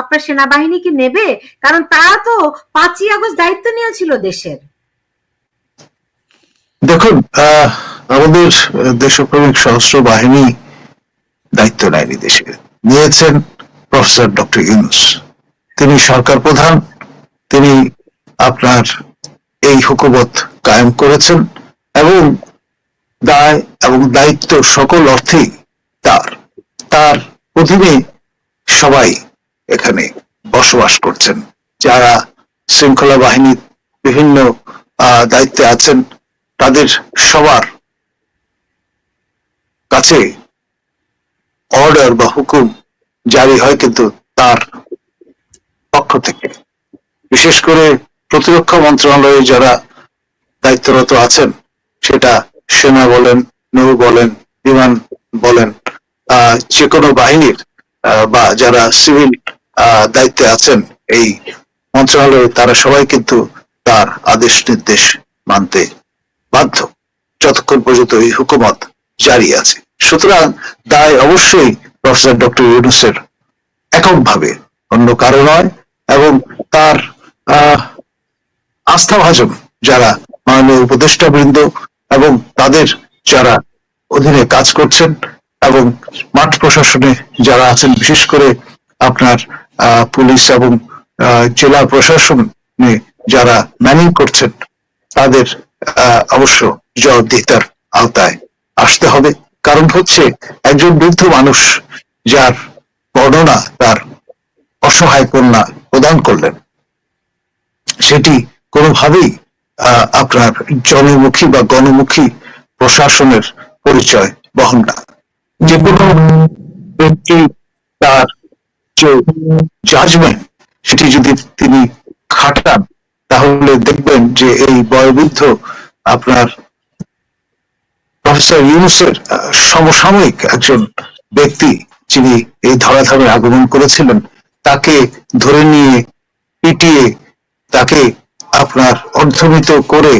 আপনার সেনাবাহিনী কি নেবে? কারণ তারা তো পাঁচই আগস্ট দায়িত্ব নিয়েছিল দেশের। দেখুন আমাদের দেশপ্রেমিক সশস্ত্র বাহিনী দায়িত্ব নেয়নি দেশে নিয়েছেন প্রফেসর ডক্টর ইউনুস। তিনি সরকার প্রধান, তিনি আপনার এই হুকুমত কায়েম করেছেন এবং দায় এবং দায়িত্ব সকল অর্থেই তার। তার অধীনে সবাই এখানে বসবাস করছেন। যারা শৃঙ্খলা বাহিনীর বিভিন্ন দায়িত্বে আছেন, তাদের সবার কাছে অর্ডার বা হুকুম জারি হয় কিন্তু তার পক্ষ থেকে। বিশেষ করে প্রতিরক্ষা মন্ত্রণালয়ে যারা দায়িত্বরত আছেন, সেটা সেনা বলেন, নৌ বলেন, বিমান বলেন যে কোনো বাহিনীর বা যারা সিভিল দায়িত্বে আছেন এই মন্ত্রণালয়ে তারা সবাই কিন্তু তার আদেশ নির্দেশ মানতে বাধ্য। যতক্ষণ পর্যন্ত এই হুকুমত জারি আছে। সুতরাং দায় অবশ্যই প্রফেসর ডক্টর ইউনুসের এককভাবে অন্য কারও নয় এবং তার আস্থাভাজন যারা মাননীয় উপদেষ্টা বৃন্দ এবং তাদের যারা অধীনে কাজ করছেন এবং মাঠ প্রশাসনে যারা আছেন, বিশেষ করে আপনার পুলিশ এবং জেলা প্রশাসনে যারা ম্যানিং করছেন, তাদের অবশ্য জবাবদিহিতার আওতায় আসতে হবে। কারণ হচ্ছে একজন বৃদ্ধ মানুষ যার বর্ণনা, তার অসহায় কন্যা প্রদান করলেন, সেটি কোনোভাবেই আপনার জনমুখী বা গণমুখী প্রশাসনের পরিচয় বহন না। যে কোনো ব্যক্তি তার যে জাজমেন্ট সেটি যদি তিনি খাটান, তাহলে দেখবেন যে এই বয়োবৃদ্ধ আপনার প্রফেসর ইউনুসের সমসাময়িক একজন ব্যক্তি যিনি এই ধরাধামে আগমন করেছিলেন, তাকে ধরে নিয়ে পিটিয়ে তাকে আপনার অর্ধমিত করে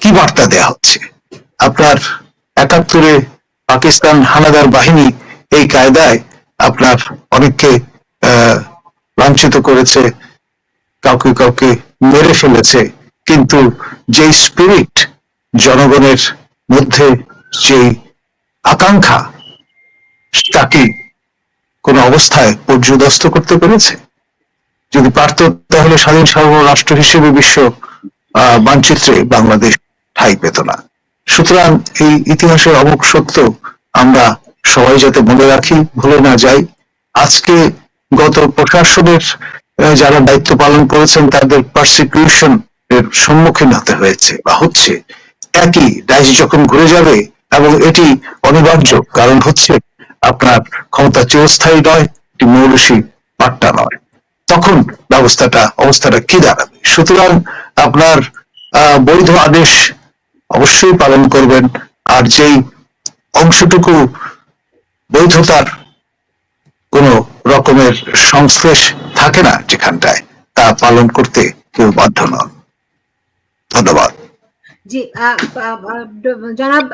কি বার্তা দেয়া হচ্ছে? আপনার একাত্তরে পাকিস্তান হানাদার বাহিনী এই কায়দায় আপনার অনেককে লাঞ্ছিত করেছে, কাউকে কাউকে মেরে ফেলেছে। কিন্তু যে স্পিরিট জনগণের মধ্যে যে আকাঙ্ক্ষা, তাকে কোন অবস্থায় পর্যদস্ত করতে পেরেছে? যদি পারত, তাহলে স্বাধীন সার্বভৌম রাষ্ট্র হিসেবে বিশ্ব মানচিত্রে বাংলাদেশ ঠাঁই পেত না। সুতরাং এই ইতিহাসের অমুক সত্য আমরা সবাই যাতে মনে রাখি, ভুলে না যাই আজকে গত প্রশাসনের যারা দায়িত্ব পালন করেছেন, তাদের পারসিকিউশন এর সম্মুখীন হতে হয়েছে বা হচ্ছে। একই ডাইস যখন ঘুরে যাবে, এবং এটি অনিবার্য, কারণ হচ্ছে আপনার ক্ষমতা চিরস্থায়ী নয়, এটি মৌলসী পাট্টা নয়। তখন ব্যবস্থাটা, অবস্থাটা কি দাঁড়াবে? সুতরাং আপনার বৈধ আদেশ অবশ্যই পালন করবেন, আর যেই অংশটুকু বৈধতার কোন রকমের সংশ্লেষ থাকে না যেখানটায়। তা পালন করতে কেউ বাধ্য নন। ধন্যবাদ। জি জনাব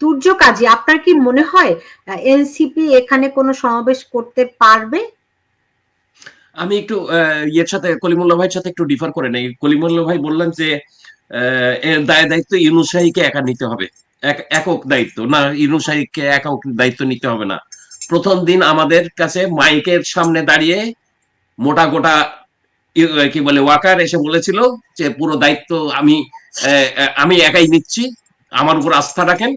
তুর্য কাজী আপনার কি মনে হয় এনসিপি এখানে কোনো সমাবেশ করতে পারবে? আমি একটু আহ, ইয়ের সাথে কলিমুল্লাহ ভাইয়ের সাথে একটু ডিফার করে নেই। কলিমুল্লাহ ভাই বললেন যে আহ, এর দায় দায়িত্ব ইউনুস একা নিতে হবে। একক দায়িত্ব। না ইউনুস শাহীকে একক দায়িত্ব নিতে হবে না। প্রথম দিন আমাদের কাছে মাইকের সামনে দাঁড়িয়ে মোটা গোটা কি বলে, ওয়াকার এসে বলেছিল যে, পুরো দায়িত্ব আমি আমি একাই নিচ্ছি। আমার উপর আস্থা রাখেন।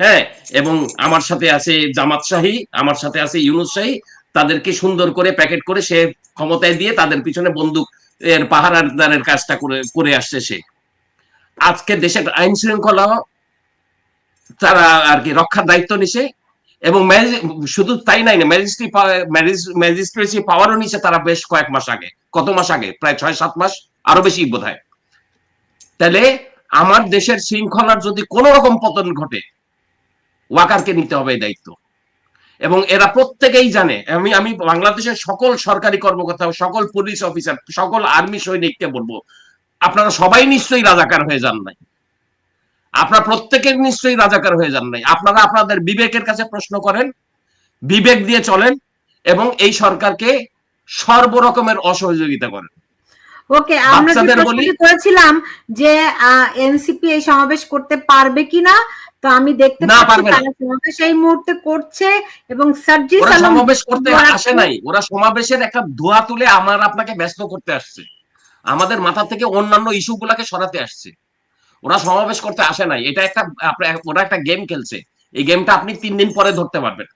হ্যাঁ এবং আমার সাথে আছে জামাত শাহী, আমার সাথে আছে ইউনুস শাহী। তাদেরকে সুন্দর করে প্যাকেট করে সে ক্ষমতায় দিয়ে তাদের পিছনে বন্দুক এর পাহারাদারের কাজটা করে করে আসছে সে। আজকে দেশের আইন শৃঙ্খলা তারা আর কি রক্ষার দায়িত্ব নিছে এবং শুধু তাই নাই না ম্যাজিস্ট্রি ম্যাজিস্ট্রেসি পাওয়ারও নিছে তারা বেশ কয়েক মাস আগে, কত মাস আগে, প্রায় ছয় সাত মাস, আরও বেশি বোধ হয় তাহলে আমার দেশের শৃঙ্খলার যদি কোন রকম পতন ঘটে, ওয়াকারকে নিতে হবে এই দায়িত্ব। এবং এরা প্রত্যেকেই জানে, আমি আমি বাংলাদেশের সকল সরকারি কর্মকর্তা সকল পুলিশ অফিসার, সকল আর্মি সৈনিককে বলব, আপনারা সবাই নিশ্চয়ই রাজাকার হয়ে যান নাই। আপনারা প্রত্যেকের নিশ্চয়ই রাজাকার হয়ে যান নাই। আপনারা আপনাদের বিবেকের কাছে প্রশ্ন করেন বিবেক দিয়ে চলেন এবং এই সরকারকে সর্বরকমের অসহযোগিতা করেন। ওকে আমরা করেছিলাম যে এনসিপি এই সমাবেশ করতে পারবে কিনা তো আমি দেখতে পাচ্ছি তারা সমাবেশ এই মুহূর্তে করছে এবং সার্জিস ওরা সমাবেশ করতে আসে নাই। ওরা সমাবেশের একটা ধোয়া তুলে আমার আপনাকে ব্যস্ত করতে আসছে। আমাদের মাথা থেকে অন্যান্য ইস্যু গুলাকে সরাতে আসছে। ওরা সমাবেশ করতে আসে নাই। এটা একটা ওরা একটা গেম খেলছে। এই গেমটা আপনি তিন দিন পরে ধরতে পারবেন।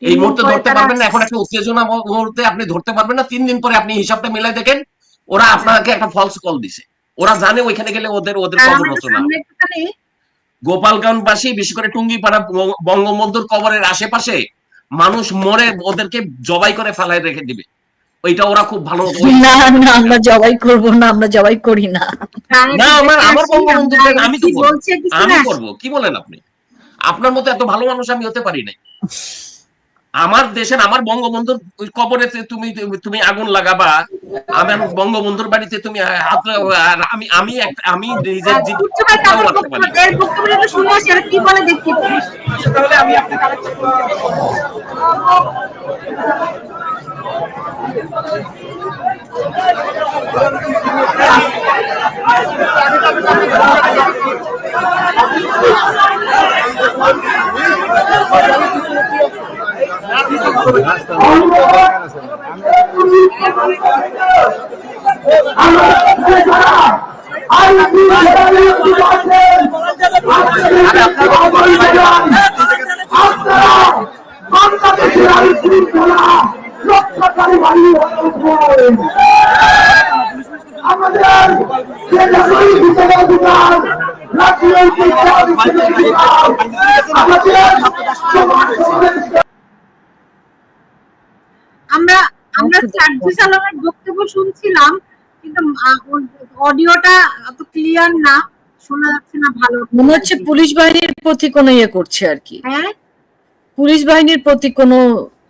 এই মুহূর্তে ধরতে পারবেন না এখন একটা উত্তেজনা মুহূর্তে আপনি ধরতে পারবেন না তিন দিন পরে আপনি হিসাবটা মিলাই দেখেন ওরা আপনাকে একটা ফলস কল দিছে। ওরা জানে ওইখানে গেলে ওদের ওদের কবর রচনা গোপালগঞ্জবাসী বিশেষ করে টুঙ্গিপাড়া বঙ্গ- বঙ্গবন্ধুর কবরের আশেপাশে মানুষ মরে ওদেরকে জবাই করে ফেলায় রেখে দিবে। ওইটা ওরা খুব ভালো না না আমরা জবাই করব না আমরা জবাই করি না। না, আমার- আমার আসি, বঙ্গবন্ধু আমি তো। আমি করব। কি বলেন আপনি? আপনার মতো এত ভালো মানুষ আমি হতে পারি নাই। আমার দেশের আমার বঙ্গবন্ধুর ওই কবরেতে তুমি তুমি আগুন লাগাবা আমার বঙ্গবন্ধুর বাড়িতে তুমি হাত আমি আমি আমি নিজের জীবন সূর্য ভাই তাদের বক্তব্য এর বক্তব্য একটু শুনে আসি আর কি আমাদের যে অধিকার আমাদের আমরা আমরা সার্জিস আলমের বক্তব্য শুনছিলাম কিন্তু অডিওটা অত ক্লিয়ার না শোনা যাচ্ছে না ভালো। মনে হচ্ছে পুলিশ বাহিনীর প্রতি কোনো ইয়ে করছে আর কি। হ্যাঁ? পুলিশ বাহিনীর প্রতি কোনো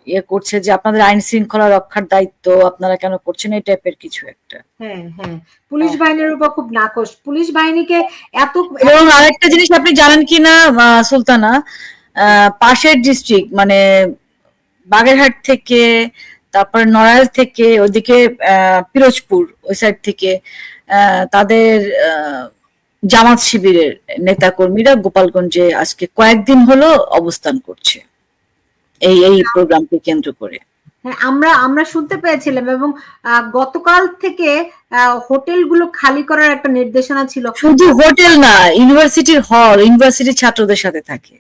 ইয়ে করছে যে আপনাদের আইন শৃঙ্খলা রক্ষার দায়িত্ব আপনারা কেন করছেন? এই টাইপের কিছু একটা। হ্যাঁ হ্যাঁ পুলিশ বাহিনীর উপর খুব নাকশ পুলিশ বাহিনীকে এত এবং আরেকটা জিনিস আপনি জানেন কি না সুলতানা? পাশের ডিস্ট্রিক্ট মানে বাগেরহাট থেকে তারপর নড়াইল থেকে ওইদিকে আহ, পিরোজপুর ওই সাইড থেকে আহ, তাদের আহ, জামাত শিবিরের নেতাকর্মীরা গোপালগঞ্জে আজকে কয়েকদিন হলো অবস্থান করছে। এই এই প্রোগ্রামকে কেন্দ্র করে। হ্যাঁ, আমরা আমরা শুনতে পেয়েছিলাম এবং গতকাল থেকে হোটেলগুলো খালি করার একটা নির্দেশনা ছিল। শুধু হোটেল না ইউনিভার্সিটির হল ইউনিভার্সিটির ছাত্রদের সাথে থাকে।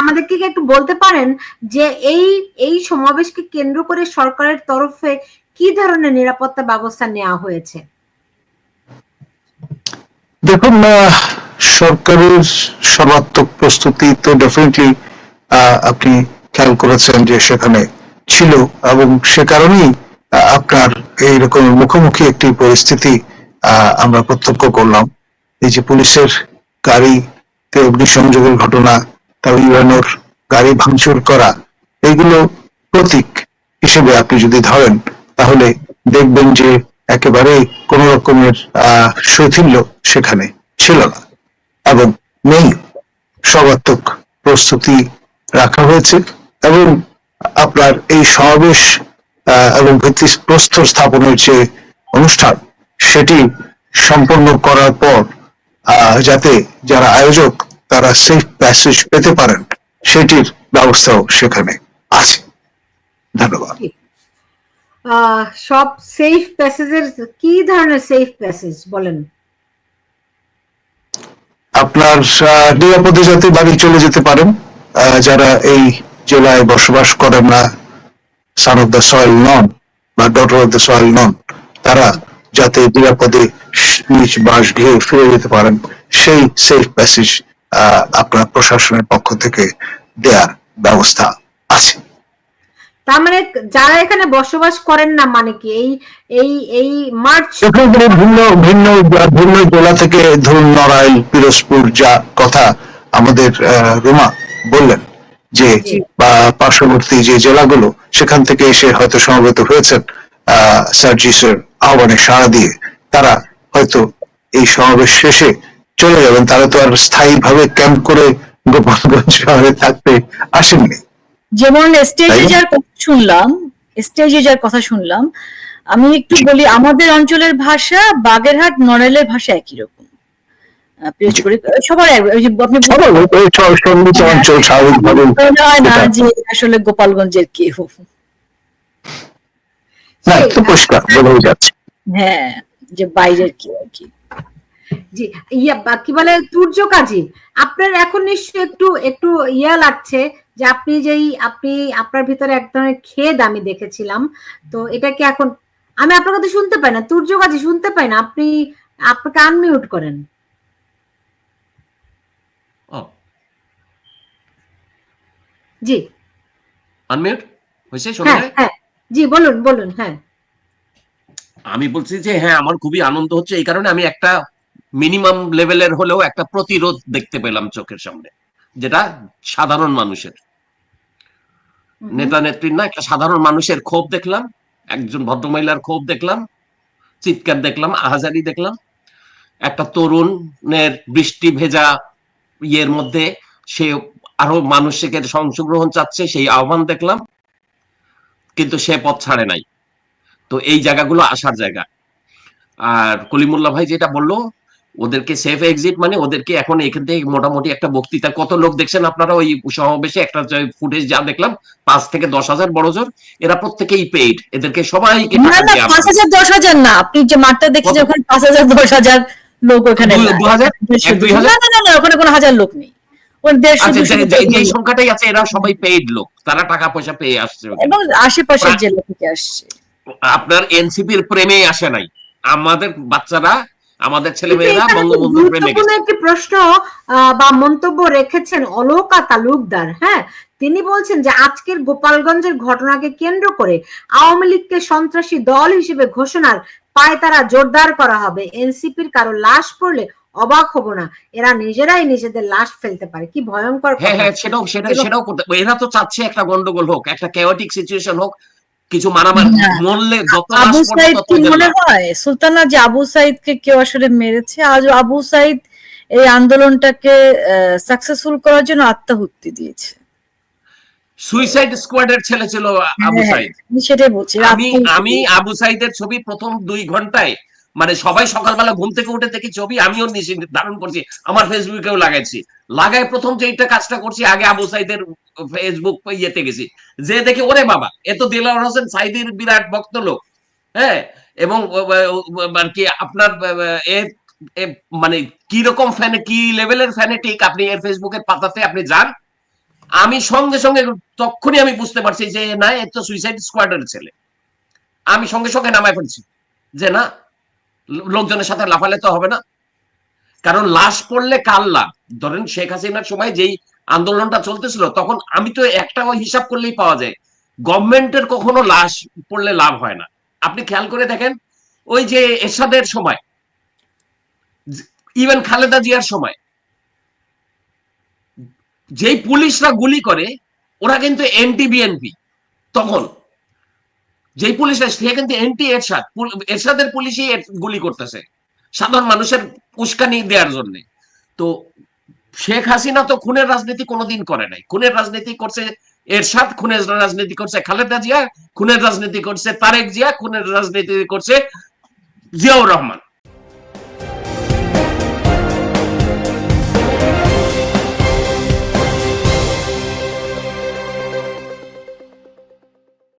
আমাদেরকে একটু বলতে পারেন যে এই এই সমাবেশকে কেন্দ্র করে সরকারের তরফে কি ধরনের নিরাপত্তা ব্যবস্থা নেওয়া হয়েছে? দেখুন সরকারের সর্বাত্মক প্রস্তুতি তো ডেফিনেটলি আপনি খেয়াল করেছেন যে সেখানে ছিল এবং সে কারণেই আপনার এইরকম মুখোমুখি একটি পরিস্থিতি আমরা প্রত্যক্ষ করলাম। এই যে পুলিশের গাড়িতে অগ্নিসংযোগের ঘটনা তারপর ইউএনওর গাড়ি ভাঙচুর করা, এইগুলো প্রতীক হিসেবে আপনি যদি ধরেন, তাহলে দেখবেন যে একেবারে কোন রকমের শৈথিল্য সেখানে ছিল না। এবং নেই। সর্বাত্মক প্রস্তুতি রাখা হয়েছে এবং আপনার এই সমাবেশ এবং ভিত্তি প্রস্তর স্থাপনের যে অনুষ্ঠান সেটি সম্পন্ন করার পর যাতে যারা আয়োজক তারা সেফ প্যাসেজ পেতে পারেন সেটির ব্যবস্থাও সেখানে আছে। ধন্যবাদ। সব সেফ প্যাসেজের কি ধরনের সেফ প্যাসেজ বলেন? আপনার নিরাপদে যাতে বাড়ি চলে যেতে পারেন যারা এই জেলায় বসবাস করেন না সান অফ দ্য সয়েল নন বা ডটার অফ দ্য সয়েল নন তারা যাতে নিরাপদে স- বাস বাসগৃহে ফিরে যেতে পারেন সেই সেফ প্যাসেজ আপনার প্রশাসনের পক্ষ থেকে দেওয়ার ব্যবস্থা আছে। তার মানে যারা এখানে বসবাস করেন না মানে কি? এই এই এই মার্চ ভিন্ন ভিন্ন ভিন্ন জেলা থেকে ধরুন নড়াইল পিরোজপুর যা কথা আমাদের রুমা। বললেন যে বা পার্শ্ববর্তী যে জেলাগুলো সেখান থেকে এসে হয়তো সমবেত হয়েছেন সার্জিসের আহ্বানে সাড়া দিয়ে তারা হয়তো এই সমাবেশ শেষে চলে যাবেন। তারা তো আর স্থায়ীভাবে ক্যাম্প করে গোপালগঞ্জ শহরে থাকতে আসেননি। যেমন স্টেজে যার কথা শুনলাম স্টেজে যার কথা শুনলাম। আমি একটু বলি আমাদের অঞ্চলের ভাষা বাগেরহাট নড়াইলের ভাষা একই রকম। সবার আপনি মনে হয় না যে আসলে গোপালগঞ্জের কেউ হ্যাঁ। যে বাইরের কেউ আর কি। জি ইয়া কি বলে তুর্য কাজী আপনার এখন নিশ্চয়ই একটু একটু ইয়া লাগছে যে আপনি যেই আপনি আপনার ভিতরে এক ধরনের খেদ আমি দেখেছিলাম। তো এটা কি এখন আমি আপনার কথা শুনতে পাই না তুর্য কাজী শুনতে পাই না আপনি আপনাকে আনমিউট করেন। ও জি। আনমিউট হয়েছে শোনা হ্যাঁ? হ্যাঁ। জি বলুন বলুন হ্যাঁ। আমি বলছি যে হ্যাঁ আমার খুবই আনন্দ হচ্ছে। এই কারণে আমি একটা মিনিমাম লেভেলের হলেও একটা প্রতিরোধ দেখতে পেলাম চোখের সামনে যেটা সাধারণ মানুষের। নেতা নেত্রীর না একটা সাধারণ মানুষের ক্ষোভ দেখলাম একজন ভদ্রমহিলার ক্ষোভ দেখলাম চিৎকার দেখলাম আহাজারি দেখলাম। একটা তরুণের বৃষ্টি ভেজা ইয়ের মধ্যে সে আরও মানুষের অংশগ্রহণ চাচ্ছে সেই আহ্বান দেখলাম। কিন্তু সে পথ ছাড়ে নাই। তো এই জায়গাগুলো আসার জায়গা। আর কলিমুল্লাহ ভাই যেটা বলল ওদেরকে সেফ এক্সিট মানে ওদেরকে এখন এখান থেকে মোটামুটি একটা বক্তৃতা কত লোক দেখছেন আপনারা ওই সমাবেশে? একটা ফুটেজ যা দেখলাম পাঁচ থেকে দশ হাজার বড় জোর। এরা প্রত্যেকেই পেইড এদেরকে সবাইকে দেয়া পাঁচ হাজার দশ হাজার না। আপনি যে মাঠটা দেখেছেন ওখানে পাঁচ হাজার দশ হাজার লোক ওখানে না। না না ওখানে কোনো হাজার লোক নেই। আচ্ছা দুশো যে- যে- যে লোক। সংখ্যাটাই আছে এরা সবাই পেইড লোক। তারা টাকা পয়সা পেয়ে আসছে এবং আশেপাশের জেলা থেকে আসছে। আপনার এনসিপির প্রেমে আসে নাই। আমাদের বাচ্চারা আমাদের ছেলে কিন্তু মেয়েরা এখানে প্রেমে একটি প্রশ্ন আহ, বা মন্তব্য রেখেছেন অলোকা তালুকদার হ্যাঁ? তিনি বলছেন যে আজকের গোপালগঞ্জের ঘটনাকে কেন্দ্র করে আওয়ামী লীগকে সন্ত্রাসী দল হিসেবে ঘোষণার পায়তারা জোরদার করা হবে। এনসিপির কারও লাশ পড়লে অবাক হব না। এরা নিজেরাই নিজেদের লাশ ফেলতে পারে। কি ভয়ঙ্কর হ্যাঁ হ্যাঁ সেটাও সেটা সেটাও করতে এরা তো চাচ্ছে একটা গন্ডগোল হোক একটা কেওয়াটিক সিচুয়েশন হোক কিছু মারামারি। মরলে যত আবু সাইদ কি মনে হয়? সুলতানা যে আবু সাইদকে কেউ আসলে মেরেছে আজ আবু সাইদ এই আন্দোলনটাকে সাকসেসফুল করার জন্য আত্মাহুতি দিয়েছে। সুইসাইড স্কোয়াডের ছেলে ছিল আবু হ্যাঁ, সাইদ। আমি সেটাই বলছি আমি আমি আবু সাইদের ছবি প্রথম দুই ঘন্টায় মানে সবাই সকালবেলা ঘুম থেকে উঠে ছবি আমিও ধারণ করছি আমার ফেসবুকেও লাগাইছি। লাগাই প্রথম যে এইটা কাজটা করছি আগে আবু সাইদের ফেসবুক ইয়েতে গেছি। যে দেখি ওরে বাবা এ তো দিলার হোসেন সাইদির বিরাট ভক্ত লোক হ্যাঁ? এবং মানে কি আপনার এ মানে কি রকম ফ্যানে কি লেভেলের ফ্যানেটিক আপনি এর ফেসবুকের পাতাতে আপনি যান? আমি সঙ্গে সঙ্গে তখনই আমি বুঝতে পারছি যে, না, এ তো সুইসাইড স্কোয়াডের ছেলে। আমি সঙ্গে সঙ্গে নামায় ফেলছি যে, না লোকজনের সাথে লাফালে তো হবে না। কারণ লাশ পড়লে কাল লাভ? ধরেন শেখ হাসিনার সময় যেই আন্দোলনটা চলতেছিল, তখন আমি তো একটা হিসাব করলেই পাওয়া যায়, গভর্নমেন্টের কখনো লাশ পড়লে লাভ হয় না। আপনি খেয়াল করে দেখেন, ওই যে এরশাদের সময় ইভেন খালেদা জিয়ার সময় যেই পুলিশরা গুলি করে, ওরা কিন্তু এনটি বিএনপি তখন। যেই পুলিশরা, সে কিন্তু এনটি এরশাদ। এরশাদের পুলিশই গুলি করতেছে। সাধারণ মানুষের উস্কানি দেওয়ার জন্য। তো শেখ হাসিনা তো খুনের রাজনীতি কোনোদিন করে নাই। খুনের রাজনীতি করছে এরশাদ, খুনের রাজনীতি করছে খালেদা জিয়া, খুনের রাজনীতি করছে তারেক জিয়া, খুনের রাজনীতি করছে জিয়াউর রহমান।